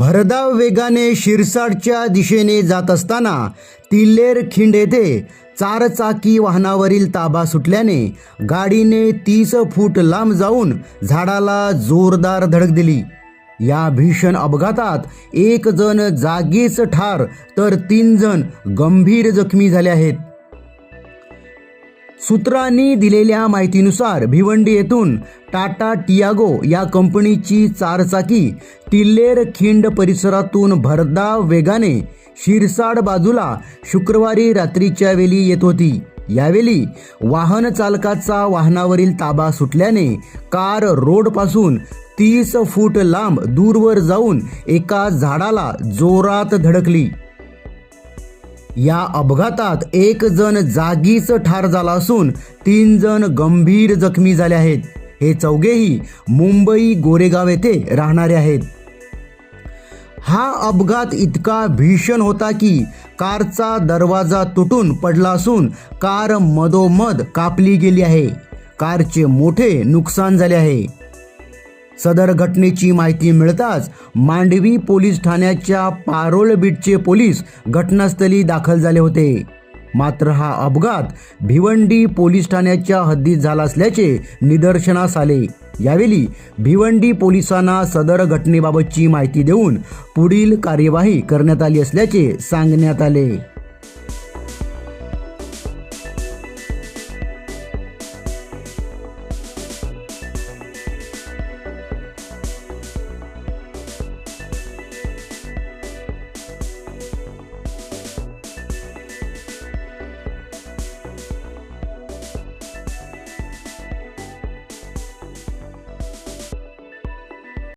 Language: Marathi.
भरधाव वेगाने शिरसाडच्या दिशेने जात असताना तिल्लेर खिंड येथे चारचाकी वाहनावरील ताबा सुटल्याने गाडीने तीस फूट लांब जाऊन झाडाला जोरदार धडक दिली. या भीषण अपघातात एक जण जागीच ठार तर तीन जण गंभीर जखमी झाले आहेत. सूत्रांनी दिलेल्या माहितीनुसार भिवंडी येथून टाटा टियागो या कंपनीची चारचाकी तिल्लेर खिंड परिसरातून भरदा वेगाने शिरसाड बाजूला शुक्रवारी रात्रीच्या वेळी येत होती. यावेळी वाहन चालकाचा वाहनावरील ताबा सुटल्याने कार रोडपासून तीस फूट लांब दूरवर जाऊन एका झाडाला जोरात धडकली. या अपघातात एक जण जागीच ठार झाला असून तीन जण गंभीर जखमी झाले आहेत. हे चौघेही मुंबई गोरेगाव येथे राहणारे आहेत. हा अपघात इतका भीषण होता की कारचा दरवाजा तुटून पडला असून कार मधोमध कापली गेली आहे. कारचे मोठे नुकसान झाले आहे. सदर घटनेची माहिती मिळताच मांडवी पोलीस ठाण्याच्या पारोळ बीटचे पोलीस घटनास्थळी दाखल झाले होते. मात्र हा अपघात भिवंडी पोलीस ठाण्याच्या हद्दीत झाला असल्याचे निदर्शनास आले. यावेळी भिवंडी पोलिसांना सदर घटनेबाबतची माहिती देऊन पुढील कार्यवाही करण्यात आली असल्याचे सांगण्यात आले.